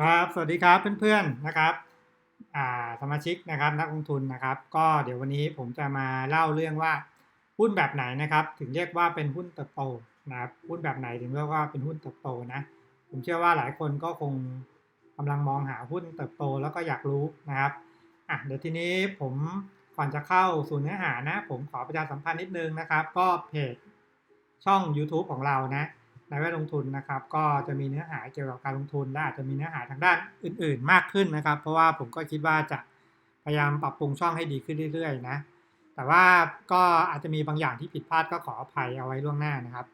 ครับ สวัสดีครับเพื่อนๆนะครับสมาชิกนะครับนักลงทุนนะครับ ก็เดี๋ยววันนี้ผมจะมาเล่าเรื่องว่าหุ้นแบบไหนนะครับ ถึงเรียกว่าเป็นหุ้นเติบโตนะครับหุ้นแบบไหนถึงเรียกว่าเป็นหุ้นเติบโตนะ ผมเชื่อว่าหลายคนก็คงกำลังมองหาหุ้นเติบโตแล้วก็อยากรู้นะครับอะเดี๋ยวทีนี้ผมก่อนจะเข้าสู่เนื้อหานะ ผมขอประชาสัมพันธ์นิดนึงนะครับ ก็เพจช่อง YouTube ของเรานะ ในแวดลงทุนนะครับ ก็จะมีเนื้อหาเกี่ยวกับการลงทุนและอาจจะมีเนื้อหาทางด้านอื่น ๆ มากขึ้นนะครับ เพราะว่าผมก็คิดว่าจะพยายามปรับปรุงช่องให้ดีขึ้นเรื่อย ๆ นะ แต่ว่าก็อาจจะมีบางอย่างที่ผิดพลาดก็ขออภัยเอาไว้ล่วงหน้านะครับ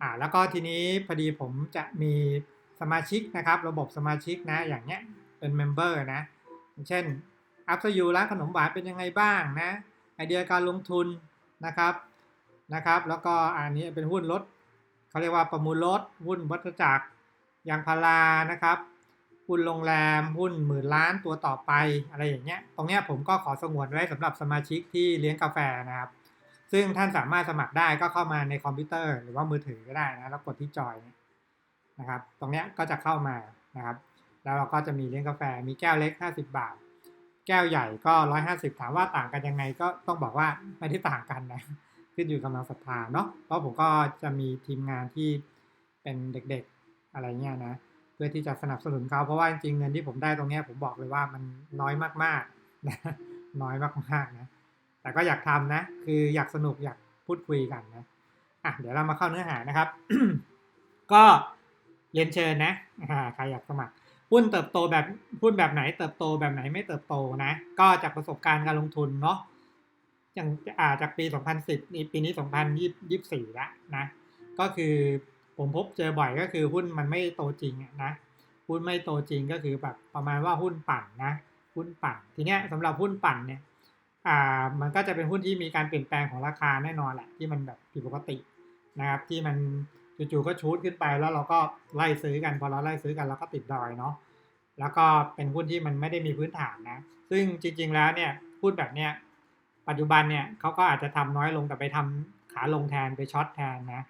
อ่าแล้วก็ทีนี้พอดีผมจะมีสมาชิกนะครับ ระบบสมาชิกนะอย่างเงี้ยเป็นเมมเบอร์นะเช่นอัพสยูร้านขนมหวานเป็นยังไงบ้างนะไอเดียการลงทุนนะครับนะครับ แล้วก็อันนี้เป็นหุ้นลด เขาเรียกว่าประมูลรถหุ้นวัฏจักรยางพารานะครับหุ้นโรงแรมหุ้นหมื่นล้านตัวต่อไปอะไรอย่างเงี้ย ตรงเนี้ยผมก็ขอสงวนไว้สำหรับสมาชิกที่เลี้ยงกาแฟนะครับ ซึ่งท่านสามารถสมัครได้ก็เข้ามาในคอมพิวเตอร์หรือว่ามือถือก็ได้นะแล้วกดที่จอยนะครับ ตรงเนี้ยก็จะเข้ามานะครับ แล้วเราก็จะมีเลี้ยงกาแฟมีแก้วเล็ก 50 บาท แก้วใหญ่ก็ 150 ถามว่าต่างกันยังไงก็ต้องบอกว่าไม่ได้ต่างกันนะ ขึ้นอยู่กำลังศรัทธาเนาะเพราะผมก็จะมีทีมงานที่เป็นเด็กๆอะไรเงี้ยนะเพื่อที่จะสนับสนุนเขาเพราะว่าจริงเงินที่ผมได้ตรงเนี้ยผมบอกเลยว่ามันน้อยมากๆนะน้อยมากๆนะแต่ก็อยากทำนะ คืออยากสนุกอยากพูดคุยกันนะอะเดี๋ยวเรามาเข้าเนื้อหานะครับ ก็เรียนเชิญนะใครอยากสมัครหุ้นเติบโตแบบหุ้นแบบไหนเติบโตแบบไหนไม่เติบโตนะ ก็จากประสบการณ์การลงทุนเนาะ อย่างอ่าจากปี 2010นี่ปีนี้ 2024แล้วนะ ก็คือผมพบเจอบ่อยก็คือหุ้นมันไม่โตจริงนะหุ้นไม่โตจริงก็คือแบบประมาณว่าหุ้นปั่นนะหุ้นปั่นทีเนี้ยสำหรับหุ้นปั่นเนี่ยอ่ามันก็จะเป็นหุ้นที่มีการเปลี่ยนแปลงของราคาแน่นอนแหละที่มันแบบผิดปกตินะครับที่มันจู่ๆก็ชูดขึ้นไปแล้วเราก็ไล่ซื้อกันพอเราไล่ซื้อกันเราก็ติดดอยเนาะแล้วก็เป็นหุ้นที่มันไม่ได้มีพื้นฐานนะ ซึ่งจริง ๆแล้วเนี่ยหุ้นแบบเนี้ย ปัจจุบันเนี่ยเขาก็อาจจะทำน้อยลงแต่ไปทำขาลงแทนไปช็อตแทนนะ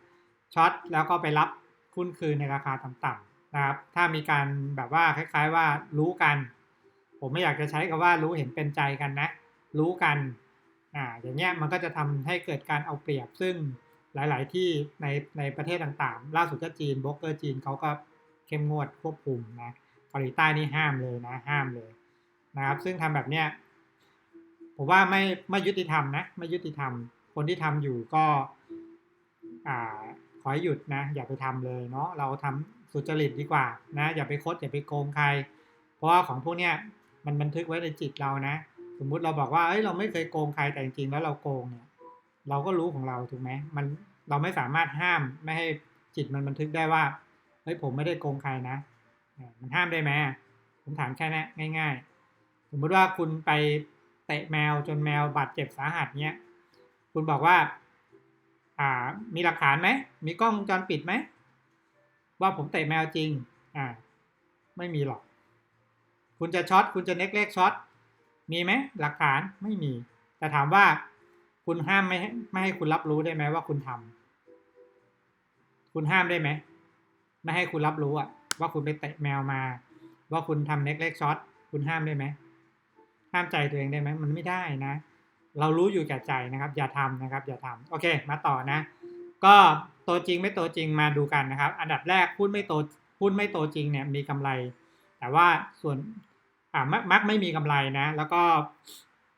ช็อตแล้วก็ไปรับหุ้นคืนในราคาต่ำๆนะครับ ถ้ามีการแบบว่าคล้าย ๆ ว่ารู้กัน ผมไม่อยากจะใช้คำว่ารู้เห็นเป็นใจกันนะ รู้กันอ่าอย่างเงี้ยมันก็จะทำให้เกิดการเอาเปรียบซึ่งหลาย ๆ ที่ในในประเทศต่างๆ ล่าสุดก็จีนบล็อกเกอร์จีนเขาก็เข้มงวดควบคุมนะเกาหลีใต้นี่ห้ามเลยนะห้ามเลยนะครับ ซึ่งทำแบบเนี้ย ผมว่าไม่ไม่ยุติธรรมนะไม่ยุติธรรม คนที่ทำอยู่ก็อ่าขอให้หยุดนะ อย่าไปทำเลยเนาะเราทำสุจริตดีกว่านะ อย่าไปคดอย่าไปโกงใคร เพราะว่าของพวกเนี้ยมันบันทึกไว้ในจิตเรานะ สมมุติเราบอกว่าเอ้ยเราไม่เคยโกงใครแต่จริงๆแล้วเราโกงเนี่ย เราก็รู้ของเราถูกไหมมันเราไม่สามารถห้ามไม่ให้จิตมันบันทึกได้ว่าเฮ้ยผมไม่ได้โกงใครนะ มันห้ามได้ไหมผมถามแค่นี้ง่าย ๆ สมมุติว่าคุณไป เตะแมวจนแมวบาดเจ็บสาหัสเนี้ยคุณบอกว่า อ่า มีหลักฐานไหม มีกล้องวงจรปิดไหม ว่าผมเตะแมวจริง อ่า ไม่มีหรอก คุณจะช็อต คุณจะเน็กเล็กช็อต มีไหม หลักฐานไม่มี แต่ถามว่า คุณห้ามไม่ให้ไม่ให้คุณรับรู้ได้ไหมว่าคุณทำคุณห้ามได้ไหม ไม่ให้คุณรับรู้อะว่าคุณไปเตะแมวมา ว่าคุณทำเน็กเล็กช็อต คุณห้ามได้ไหม ห้ามใจตัวเองได้ไหมมันไม่ได้นะ เรารู้อยู่แก่ใจนะครับ อย่าทำนะครับ อย่าทำโอเค มาต่อนะ ก็โตจริงไม่โตจริงมาดูกันนะครับ อันดับแรกหุ้นไม่โตหุ้นไม่โตจริงเนี่ยมีกำไร แต่ว่าส่วนอ่ามักไม่มีกำไรนะ แล้วก็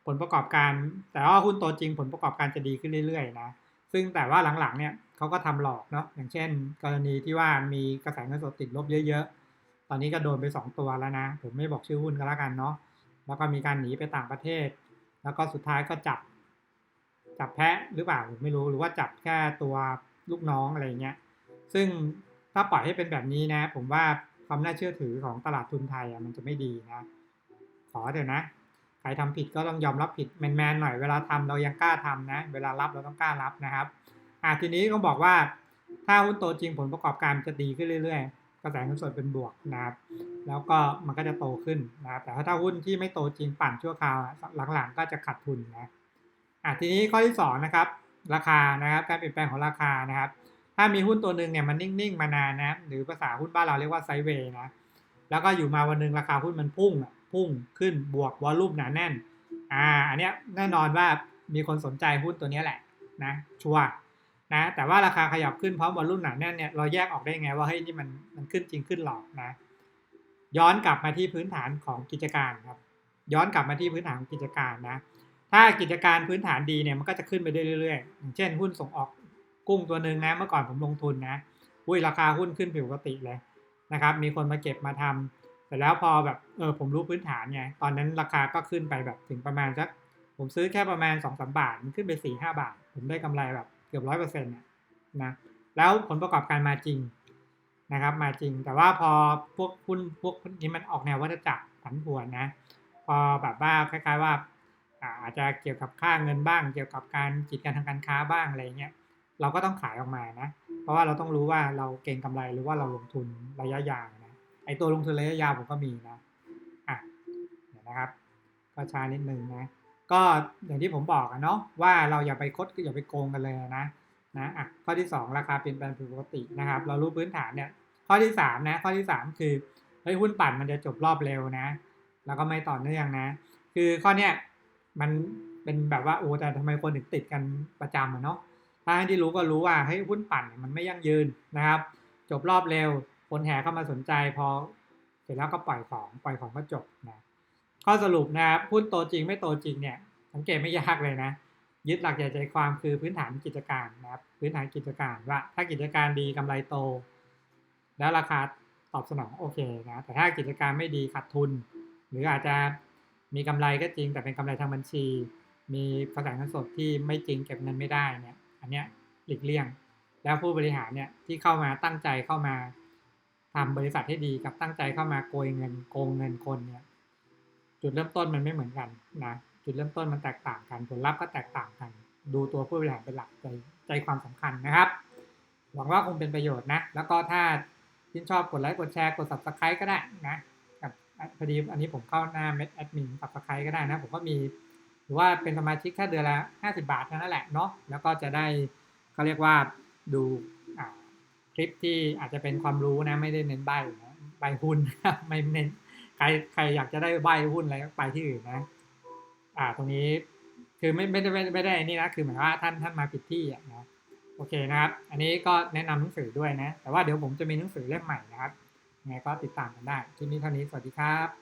ผลประกอบการ แต่ว่าหุ้นโตจริง ผลประกอบการจะดีขึ้นเรื่อยๆนะซึ่งแต่ว่าหลังๆเนี่ยเขาก็ทำหลอกเนาะอย่างเช่น กรณีที่ว่ามีกระแสเงินสดติดลบเยอะ ๆ ตอนนี้ก็โดนไป 2 ตัวแล้วนะ ผมไม่บอกชื่อหุ้นก็แล้วกันเนาะ แล้วก็มีการหนีไปต่างประเทศ แล้วก็สุดท้ายก็จับ จับแพะหรือเปล่าไม่รู้หรือว่าจับแค่ตัวลูกน้องอะไรเงี้ย ซึ่งถ้าปล่อยให้เป็นแบบนี้นะ ผมว่าความน่าเชื่อถือของตลาดทุนไทยอะมันจะไม่ดีนะ ขอเถอะนะใครทำผิดก็ต้องยอมรับผิดแมนๆหน่อยเวลาทำเรายังกล้าทำนะ เวลารับเราต้องกล้ารับนะครับอะทีนี้ก็บอกว่าถ้าหุ้นโตจริงผลประกอบการจะดีขึ้นเรื่อยๆ กระแสเงินสดเป็นบวกนะครับ แล้วก็มันก็จะโตขึ้นนะครับ แต่ถ้าหุ้นที่ไม่โตจริงปั่นชั่วคราวหลังๆ ก็จะขาดทุนนะอะทีนี้ข้อที่2นะครับ ราคานะครับการเปลี่ยนแปลงของราคานะครับ ถ้ามีหุ้นตัวหนึ่งเนี่ยมันนิ่งๆมานานนะหรือภาษาหุ้นบ้านเราเรียกว่าไซเวย์นะแล้วก็อยู่มาวันหนึ่งราคาหุ้นมันพุ่งพุ่งขึ้นบวกวอลลุ่มหนาแน่นอ่าอันเนี้ยแน่นอนว่ามีคนสนใจหุ้นตัวนี้แหละนะชัวร์ นะแต่ว่าราคาขยับขึ้นเพร้อมวอลลุ่มหนาแน่นเนี่ยเราแยกออกได้ไงว่าเฮ้ยนี่มันมันขึ้นจริงขึ้นหลอกนะ ย้อนกลับมาที่พื้นฐานของกิจการครับ ย้อนกลับมาที่พื้นฐานของกิจการนะ ถ้ากิจการพื้นฐานดีเนี่ยมันก็จะขึ้นไปเรื่อยๆอย่างเช่นหุ้นส่งออกกุ้งตัวหนึ่งนะเมื่อก่อนผมลงทุนนะอุ้ยราคาหุ้นขึ้นผิดปกติเลยนะครับ มีคนมาเก็บมาทำแต่แล้วพอแบบเออผมรู้พื้นฐานไงตอนนั้นราคาก็ขึ้นไปแบบถึงประมาณสักผมซื้อแค่ประมาณ2องสามบาทมันขึ้นไป4ี่ห้าบาท ผมได้กำไรแบบ เกือบร้อยเปอร์เซ็นต์นะแล้วผลประกอบการมาจริงนะครับ มาจริง แต่ว่าพอพวกหุ้นพวกนี้มันออกแนววัฏจักรผันผวนนะ พอแบบว่าคล้าย ๆว่าอาจจะเกี่ยวกับค่าเงินบ้าง เกี่ยวกับการกิจการทางการค้าบ้างอะไรเงี้ยเราก็ต้องขายออกมานะ เพราะว่าเราต้องรู้ว่าเราเก่งกำไรหรือว่าเราลงทุนระยะยาวนะไอตัวลงทุนระยะยาวผมก็มีนะอะนะครับก็ช้านิดนึงนะ ก็อย่างที่ผมบอกอะเนาะว่าเราอย่าไปคดอย่าไปโกงกันเลยนะนะอะข้อที่ 2 ราคาเปลี่ยนแปลงผิดปกตินะครับ เรารู้พื้นฐานเนี่ยข้อที่3นะข้อที่ 3 คือเฮ้ยหุ้นปั่นมันจะจบรอบเร็วนะ แล้วก็ไม่ต่อเนื่องนะ คือข้อเนี้ยมันเป็นแบบว่าโอ้แต่ทำไมคนถึงติดกันประจำอะเนาะถ้าที่รู้ก็รู้ว่าเฮ้ยหุ้นปั่นมันไม่ยั่งยืนนะครับ จบรอบเร็วคนแห่เข้ามาสนใจพอเสร็จแล้วก็ปล่อยของปล่อยของก็จบนะ ข้อสรุปนะครับหุ้นโตจริงไม่โตจริงเนี่ยสังเกตไม่ยากเลยนะ ยึดหลักใหญ่ใจความคือพื้นฐานกิจการนะครับ พื้นฐานกิจการว่า ถ้ากิจการดีกำไรโต แล้วราคาตอบสนองโอเคนะแต่ถ้ากิจการไม่ดีขาดทุน หรืออาจจะมีกำไรก็จริง แต่เป็นกำไรทางบัญชี มีกระแสเงินสดที่ไม่จริงเก็บเงินไม่ได้เนี่ยอันเนี้ยหลีกเลี่ยง แล้วผู้บริหารเนี่ยที่เข้ามาตั้งใจเข้ามาทำบริษัทให้ดีกับตั้งใจเข้ามาโกยเงินโกงเงินคนเนี่ย จุดเริ่มต้นมันไม่เหมือนกันนะจุดเริ่มต้นมันแตกต่างกัน ผลลัพธ์ก็แตกต่างกัน ดูตัวผู้บริหารเป็นหลักใจใจความสำคัญนะครับ หวังว่าคงเป็นประโยชน์นะ แล้วก็ถ้าชื่นชอบกดไลค์กดแชร์กด subscribe ก็ได้นะกับพอดีอันนี้ผมเข้าหน้าเม็ดแอดมิน subscribe ก็ได้นะ ผมก็มีหรือว่าเป็นสมาชิกแค่เดือนละ 50 บาทเท่านั้นแหละเนาะแล้วก็จะได้เขาเรียกว่าดูคลิปที่อาจจะเป็นความรู้นะ ไม่ได้เน้นใบนะใบหุ้นไม่เน้น รใครอยากจะได้ใบหุ้นอะไรก็ไปที่อื่นนะ อ่า ตรงนี้คือไม่ไม่ได้ไม่ได้นี่นะ คือหมายว่าท่านท่านมาผิดที่อะนะโอเคนะครับ อันนี้ก็แนะนำหนังสือด้วยนะ แต่ว่าเดี๋ยวผมจะมีหนังสือเล่มใหม่นะครับยังไงก็ติดตามกันได้ ที่นี้เท่านี้ สวัสดีครับ